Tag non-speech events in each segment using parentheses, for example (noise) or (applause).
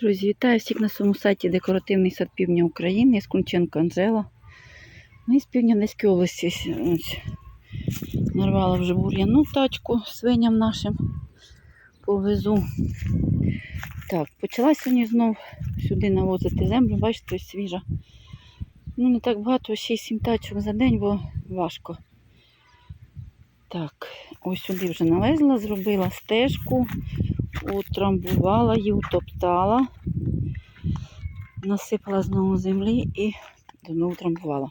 Друзі, вітаю всіх на своєму сайті Декоративний сад Півдня України. Я Скунченко Анжела. Ми з півдня Одеської області нарвала вже бур'яну тачку свиням нашим. Повезу. Так, почала сьогодні знов сюди навозити землю, бачите, свіжа. Ну, не так багато, 6-7 тачок за день, бо важко. Так, ось сюди вже навезла, зробила стежку, утрамбувала її, утоптала, насипала знову землі і знову утрамбувала.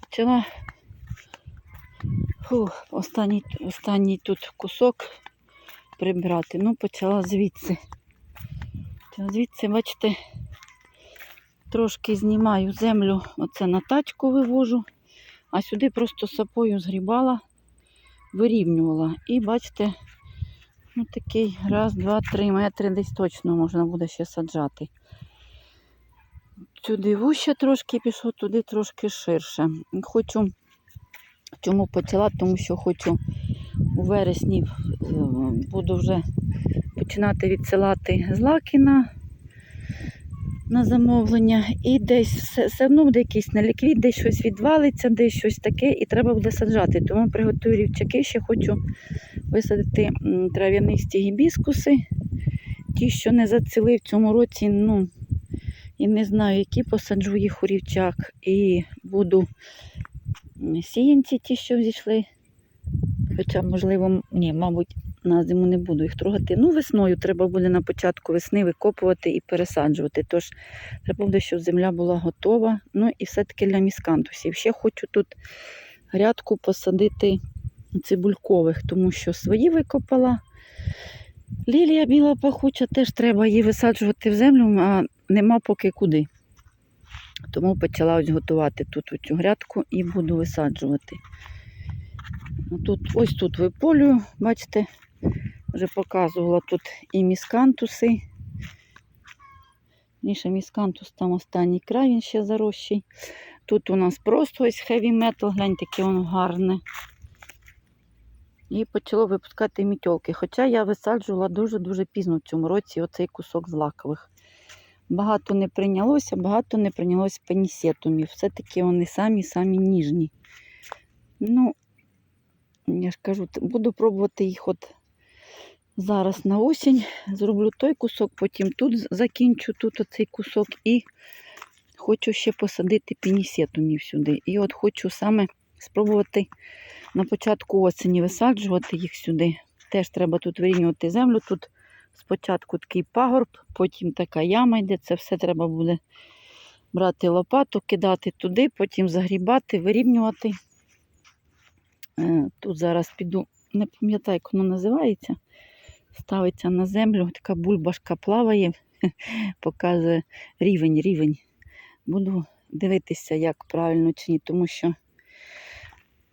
Почала фух, останній, останній тут кусок прибирати. Ну, почала звідси. Звідси, бачите, трошки знімаю землю, оце на тачку вивожу, а сюди просто сапою згрібала, вирівнювала. І бачите, ну такий раз, два, три метри десь точно можна буде ще саджати. Сюди вуще трошки пішов, туди трошки ширше. Хочу, чому почала, тому що хочу у вересні е, буду вже починати відсилати з на, на замовлення. І десь все, все одно буде якийсь неліквід, десь щось відвалиться, десь щось таке, і треба буде саджати. Тому приготую рівчаки, ще хочу висадити трав'янисті гібіскуси. Ті, що не зацілив в цьому році, ну, і не знаю, які посаджу їх у рівчак. І буду сіянці ті, що зійшли. Хоча, можливо, ні, мабуть, на зиму не буду їх трогати. Ну, весною треба буде на початку весни викопувати і пересаджувати. Тож треба буде, щоб земля була готова. Ну і все-таки для міскантусів. Ще хочу тут грядку посадити цибулькових, тому що свої викопала. Лілія біла пахуча, теж треба її висаджувати в землю, а нема поки куди. Тому почала ось готувати тут цю грядку і буду висаджувати. Тут, ось тут виполюю, бачите, вже показувала тут і міскантуси. Ніше міскантус, там останній край, він ще зарощий. Тут у нас просто ось heavy metal, гляньте, яке воно гарне. І почало випускати мітьолки. Хоча я висаджувала дуже-дуже пізно в цьому році оцей кусок злакових. Багато не прийнялося, багато не прийнялося пенісетумів. Все-таки вони самі-самі ніжні. Ну, я ж кажу, буду пробувати їх от зараз на осінь. Зроблю той кусок, потім тут закінчу тут оцей кусок і хочу ще посадити пенісетумів сюди. І от хочу саме спробувати на початку осені висаджувати їх сюди. Теж треба тут вирівнювати землю. Тут спочатку такий пагорб, потім така яма йде. Це все треба буде брати лопату, кидати туди, потім загрібати, вирівнювати. Е, Тут зараз піду, не пам'ятаю, як воно називається. Ставиться на землю, така бульбашка плаває, (laughs) показує рівень, рівень. Буду дивитися, як правильно чи ні, тому що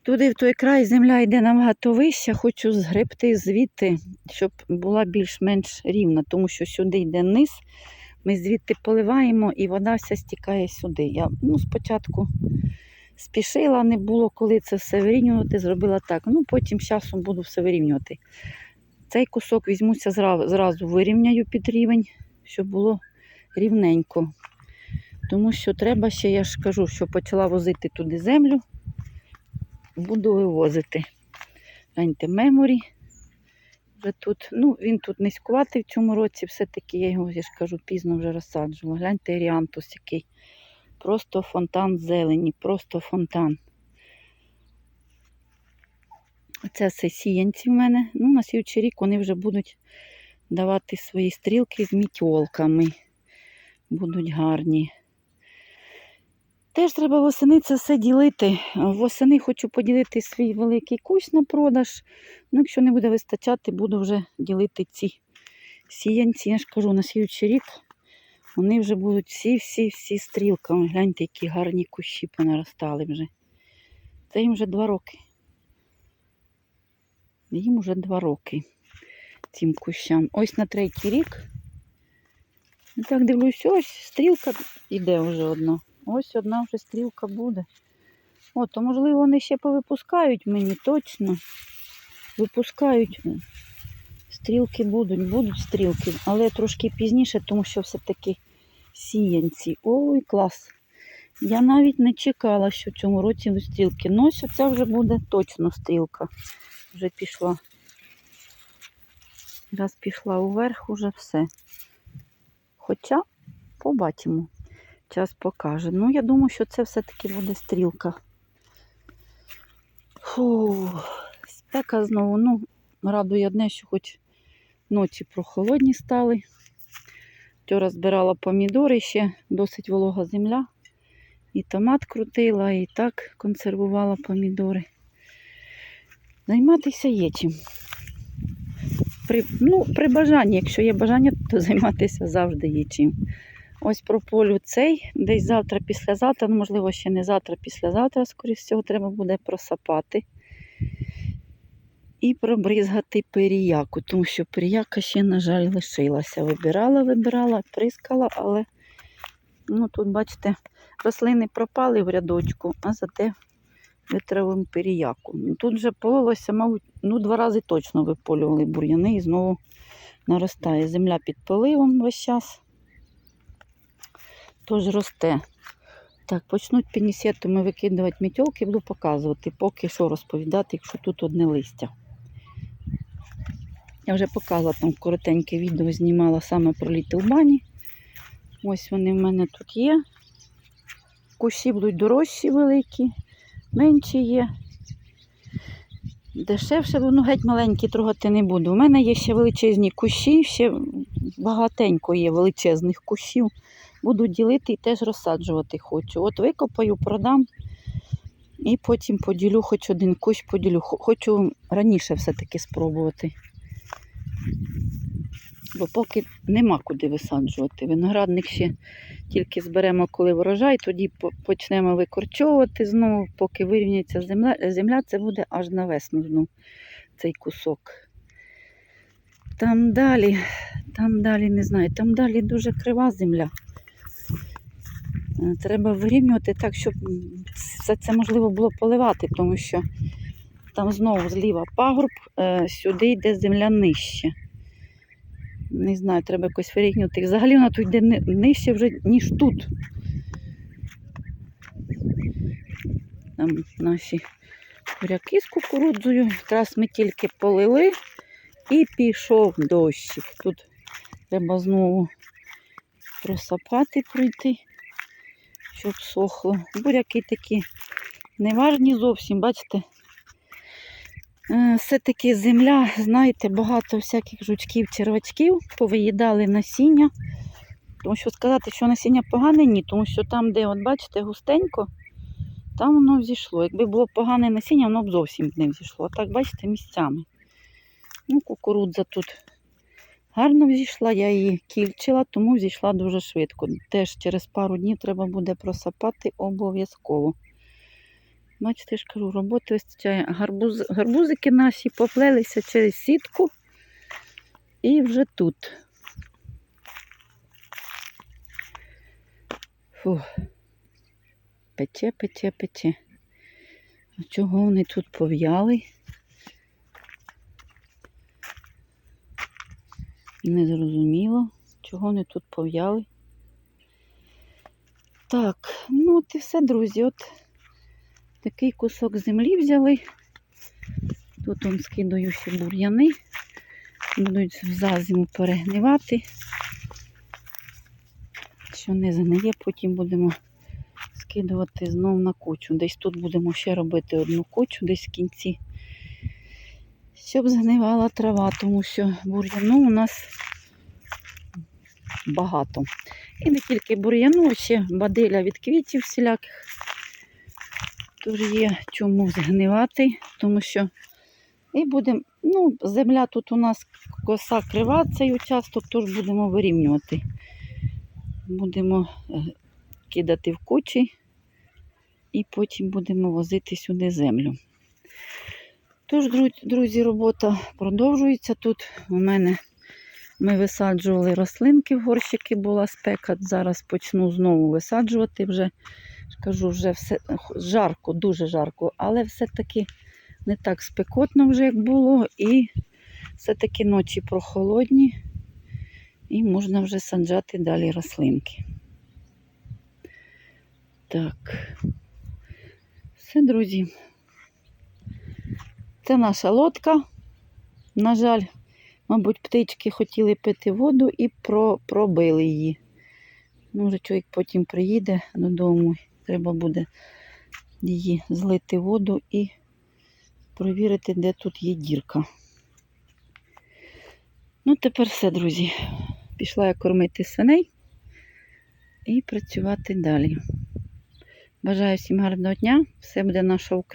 туди, в той край, земля йде набагато вища, хочу згребти звідти, щоб була більш-менш рівна, тому що сюди йде низ. Ми звідти поливаємо і вода вся стікає сюди. Я ну, спочатку спішила, не було коли це все вирівнювати, зробила так. Ну, потім часом буду все вирівнювати. Цей кусок візьмуся зразу, вирівняю під рівень, щоб було рівненько. Тому що треба ще, я ж кажу, що почала возити туди землю, буду вивозити. Гляньте, меморі. Вже тут, ну, він тут низькуватий в цьому році, все-таки я його, я ж кажу, пізно вже розсаджувала. Гляньте, еріантус який. Просто фонтан зелені, просто фонтан. Це все сіянці в мене. Ну, на слідчий рік вони вже будуть давати свої стрілки з мітьолками. Будуть гарні. Теж треба восени це все ділити. Восени хочу поділити свій великий кущ на продаж. Ну, якщо не буде вистачати, буду вже ділити ці сіянці. Я ж кажу, на слідчий рік вони вже будуть всі-всі-всі стрілками. Гляньте, які гарні кущі понаростали вже. Це їм вже два роки. Їм вже два роки цим кущам. Ось на третій рік. Так дивлюсь, ось стрілка йде вже одна. Ось одна вже стрілка буде. О, то можливо вони ще повипускають мені точно. Випускають Стрілки будуть, будуть стрілки, але трошки пізніше, тому що все-таки сіянці. Ой, клас. Я навіть не чекала, що в цьому році стрілки. Ну, ось це вже буде точно стрілка. Вже пішла. Раз пішла уверх, уже все. Хоча побачимо. Час покаже. Ну, я думаю, що це все-таки буде стрілка. Фу, спека знову. Ну, радує одне, що хоч ночі прохолодні стали. Вчора збирала помідори ще, досить волога земля. І томат крутила, і так консервувала помідори. Займатися є чим. При, ну, при бажанні, якщо є бажання, то займатися завжди є чим. Ось про полю цей, десь завтра, післязавтра, ну, можливо, ще не завтра, післязавтра, скоріш всього, треба буде просапати і пробризгати періяку, тому що періяка ще, на жаль, лишилася. Вибирала, вибирала, прискала, але ну, тут, бачите, рослини пропали в рядочку, а зате витравимо періяку. Ну, Тут вже полилося, мабуть, ну, два рази точно виполювали бур'яни і знову наростає. Земля під поливом весь час. Тож росте. Так, почнуть пінісетами викидувати мітьолки, буду показувати, поки що розповідати, якщо тут одне листя. Я вже показувала там коротеньке відео, знімала саме про Little Ось вони в мене тут є. Кущі будуть дорожчі великі, менші є. Дешевше, ну геть маленькі трогати не буду. У мене є ще величезні кущі, ще багатенько є величезних кущів. Буду ділити і теж розсаджувати хочу. От викопаю, продам і потім поділю хоч один кущ поділю. Хочу раніше все-таки спробувати. Бо поки нема куди висаджувати. Виноградник ще тільки зберемо, коли врожай, тоді почнемо викорчовувати знову, поки вирівняється земля, земля це буде аж на весну знову цей кусок. Там далі, там далі не знаю, там далі дуже крива земля. Е, Треба вирівнювати так, щоб все це можливо було поливати, тому що там знову зліва пагорб, е, сюди йде земля нижче. Не знаю, треба якось вирівнювати. І Взагалі вона тут йде нижче вже, ніж тут. Там наші буряки з кукурудзою. Якраз ми тільки полили і пішов дощик. Тут треба знову просапати пройти, щоб сохло. Буряки такі неважні зовсім, бачите? Е, Все-таки земля, знаєте, багато всяких жучків, червачків повиїдали насіння. Тому що сказати, що насіння погане, ні, тому що там, де, от бачите, густенько, там воно взійшло. Якби було погане насіння, воно б зовсім не взійшло. А так, бачите, місцями. Ну, кукурудза тут гарно взійшла, я її кільчила, тому взійшла дуже швидко. Теж через пару днів треба буде просапати обов'язково. Бачите, ж кажу, роботи вистачає. Гарбуз, гарбузики наші поплелися через сітку і вже тут. Фу. Пече, пече, пече. А чого вони тут пов'яли? Не зрозуміло, чого вони тут пов'яли. Так, ну от і все, друзі. От такий кусок землі взяли. Тут он скидаю ще бур'яни. Будуть за зиму перегнивати. Що не загниє, потім будемо скидувати знов на кучу. Десь тут будемо ще робити одну кучу, десь в кінці. Щоб згнивала трава, тому що бур'яну у нас багато. І не тільки бур'яну, ще бадиля від квітів всіляких. Тож є чому згнивати, тому що і будемо, ну, земля тут у нас коса крива цей участок, тож будемо вирівнювати. Будемо е, кидати в кучі і потім будемо возити сюди землю. Тож, друзі, робота продовжується. Тут у мене ми висаджували рослинки в горщики, була спека. Зараз почну знову висаджувати вже. Кажу, вже все жарко, дуже жарко, але все-таки не так спекотно вже, як було. І Все-таки ночі прохолодні і можна вже саджати далі рослинки. Так. Все, друзі. Це наша лодка. На жаль, мабуть, птички хотіли пити воду і пробили її. Вже чоловік потім приїде додому. Треба буде її злити воду і провірити, де тут є дірка. Ну, тепер все, друзі. Пішла я кормити свиней і працювати далі. Бажаю всім гарного дня. Все буде наша Україна.